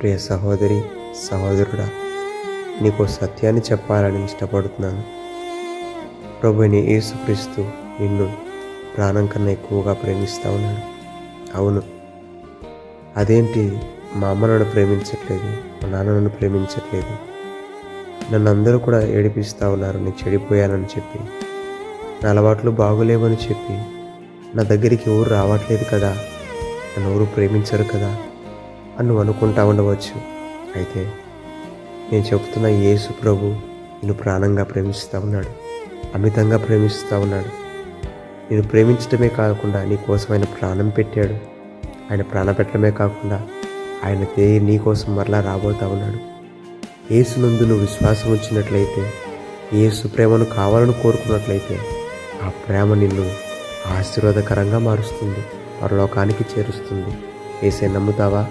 ప్రియ సహోదరి సహోదరుడా నీకు సత్యాన్ని చెప్పాలని ఇష్టపడుతున్నాను. ప్రభుని యేసుక్రీస్తు నిన్ను ప్రాణం కన్నా ఎక్కువగా ప్రేమిస్తూ ఉన్నాడు. అవును అదేంటి మా అమ్మ నన్ను ప్రేమించట్లేదు మా నాన్న నన్ను ప్రేమించట్లేదు? నన్ను అందరూ కూడా ఏడిపిస్తూ ఉన్నారు నేను చెడిపోయానని చెప్పి. నా అలవాట్లు బాగోలేవని చెప్పి. నా దగ్గరికి ఎవరు రావట్లేదు కదా నన్ను ఎవరు ప్రేమించరు కదా? అని నువ్వు అనుకుంటా ఉండవచ్చు. అయితే నేను చెప్తున్న యేసు ప్రభు నిన్ను ప్రాణంగా ప్రేమిస్తూ ఉన్నాడు. అమితంగా ప్రేమిస్తూ ఉన్నాడు. నేను ప్రేమించడమే కాకుండా నీ కోసం ఆయన ప్రాణం పెట్టాడు. ఆయన ప్రాణం పెట్టడమే కాకుండా ఆయన తే నీ కోసం మరలా రాబోతా ఉన్నాడు. యేసు నందు నువ్వు విశ్వాసం ఉంచినట్లయితే యేసు ప్రేమను కావాలని కోరుకున్నట్లయితే ఆ ప్రేమ నిన్ను ఆశీర్వాదకరంగా మారుస్తుంది పరలోకానికి చేరుస్తుంది. ఏసే నమ్ముతావా?